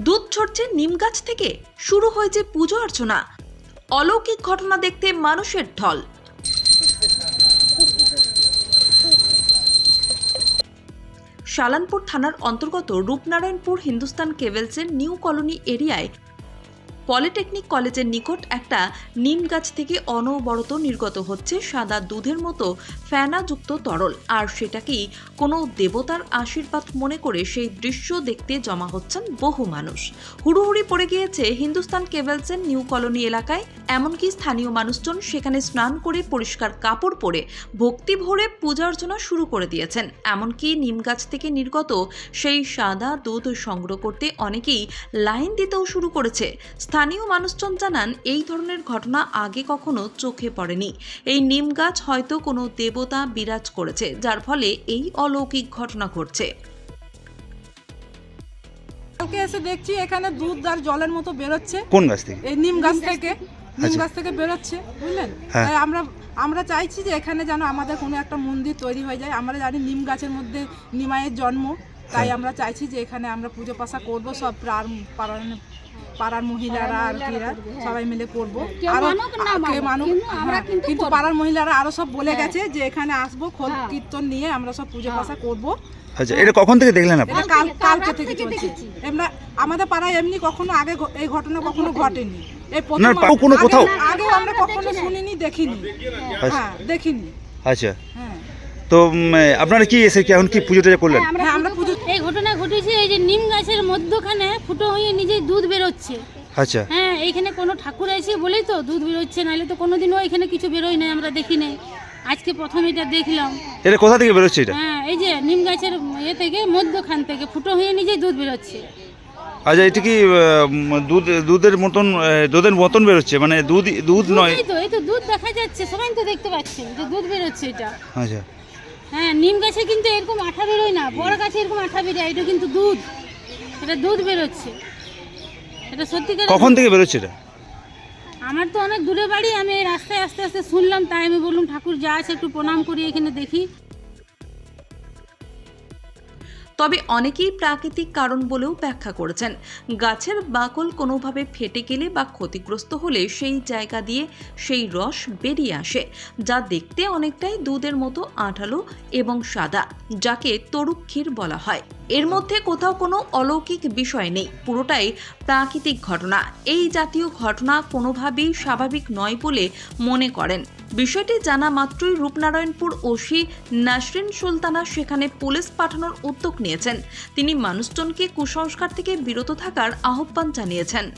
দুধ ছড়ছে নিম গাছ থেকে। শুরু হয়েছে পুজো অর্চনা। অলৌকিক ঘটনা দেখতে মানুষের ঢল। শালানপুর থানার অন্তর্গত রূপনারায়ণপুর হিন্দুস্তান কেবেলসের নিউ কলোনি এরিয়ায় পলিটেকনিক কলেজের নিকট একটা নিম গাছ থেকে অনবরত নির্গত হচ্ছে সাদা দুধের মতো ফেনাযুক্ত তরল, আর সেটাকেই কোনো দেবতার আশীর্বাদ মনে করে সেই দৃশ্য দেখতে জমা হচ্ছেন বহু মানুষ। হুড়ুহুড়ি পড়ে গিয়েছে হিন্দুস্তান কেবেলসের নিউ কলোনি এলাকায়। এমনকি স্থানীয় মানুষজন সেখানে স্নান করে পরিষ্কার কাপড় পরে ভক্তি ভরে পূজা অর্চনা শুরু করে দিয়েছেন। এমনকি নিম গাছ থেকে নির্গত সেই সাদা দুধ সংগ্রহ করতে অনেকেই লাইন দিতেও শুরু করেছে। স্থানীয় মানুষজন জানান এই ধরনের ঘটনা আগে কখনো চোখে পড়েনি। এই নিম গাছ হয়তো কোনো দেবতা বিরাজ করেছে যার ফলে এই অলৌকিক ঘটনা ঘটছে। কালকে এসে দেখছি এখানে দুধ আর জলের মতো বেরোচ্ছে। কোন গাছ থেকে? এই নিম গাছ থেকে। নিম আচ্ছা। গাছ থেকে বেরোচ্ছে বুঝলেন? হ্যাঁ। তাই আমরা আমরা চাইছি যে এখানে যেন আমাদের কোনো একটা মন্দির তৈরি হয়ে যায়। আমরা জানি নিম গাছের মধ্যে নিমায়ের জন্ম। তাই হ্যাঁ। আমরা চাইছি যে এখানে আমরা পুজো পাশা করব সব পাড়ার পাড়ার পাড়ার মহিলারা আর কিরা সবাই মিলে করব। আরও কিন্তু আমরা হ্যাঁ। পাড়ার মহিলারা আরও সব বলে হ্যাঁ। গেছে যে এখানে আসব খোল হ্যাঁ। কীর্তন নিয়ে আমরা সব পুজো পাশা করব। আচ্ছা এটা কখন থেকে দেখলেন আপনি? কাল কাল কালকে থেকে চলছে। দেখেছি। আমাদের পাড়ায় এমনি কখনো আগে এই ঘটনা কখনো ঘটেনি। এই প্রথম কোনো কোথাও? আগে আমরা কখনো শুনিনি দেখিনি। হ্যাঁ দেখিনি। আচ্ছা। হ্যাঁ। তো আপনারা কি এসে কি এখন কি পুজো টুজো করলেন? হ্যাঁ আমরা পুজো এই ঘটনা ঘটেছে এই যে নিম গাছের মধ্যখানে ফুটো হয়ে নিজেই দুধ বেরোচ্ছে। আচ্ছা। হ্যাঁ এইখানে কোনো ঠাকুর আছে বলেই তো দুধ বেরোচ্ছে নাহলে তো কোনোদিনও এখানে কিছু বেরোয় না আমরা দেখি নাই। আজকে প্রথম এটা দেখলাম। এটা কোথা থেকে বেরোচ্ছে এটা? হ্যাঁ এই যে নিম গাছের ইয়ে থেকে মধ্যখান থেকে ফুটো হয়ে নিজেই দুধ বেরোচ্ছে। আচ্ছা এটা কি দুধ দুধের মতন দুধের মতন বেরোচ্ছে? মানে দুধ দুধ নয় দুধই তো এই তো দুধ দেখা যাচ্ছে সবাই তো দেখতে পাচ্ছেন যে দুধ বেরোচ্ছে এটা। আচ্ছা। হ্যাঁ নিম গাছে কিন্তু এরকম আঠা বেরোয় না বড় গাছে এরকম আঠা বেরোয় এটা কিন্তু দুধ। এটা দুধ বেরোচ্ছে। এটা সত্যিকার কখন থেকে বেরোচ্ছে এটা? আমার তো অনেক দূরে বাড়ি আমি এই রাস্তায় আস্তে আস্তে শুনলাম তাই আমি বললাম ঠাকুর যা আছে একটু প্রণাম করি এখানে দেখি। তবে অনেকেই প্রাকৃতিক কারণ বলেও ব্যাখ্যা করেছেন। গাছের বাকল কোনোভাবে ফেটে গেলে বা ক্ষতিগ্রস্ত হলে সেই জায়গা দিয়ে সেই রস বেরিয়ে আসে, যা দেখতে অনেকটাই দুধের মতো আঠালো এবং সাদা, যাকে তরুক্ষীর বলা হয়। এর মধ্যে কোথাও কোনো অলৌকিক বিষয় নেই, পুরোটাই প্রাকৃতিক ঘটনা। এই জাতীয় ঘটনা কোনোভাবেই স্বাভাবিক নয় বলে মনে করেন। বিষয়টি জানা মাত্রই রূপনারায়ণপুর ওসি নাসরিন সুলতানা সেখানে পুলিশ পাঠানোর উদ্যোগ নিয়েছেন। তিনি মানুষজনকে কুসংস্কার থেকে বিরত থাকার আহ্বান জানিয়েছেন।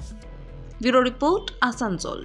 Bureau report Asansol.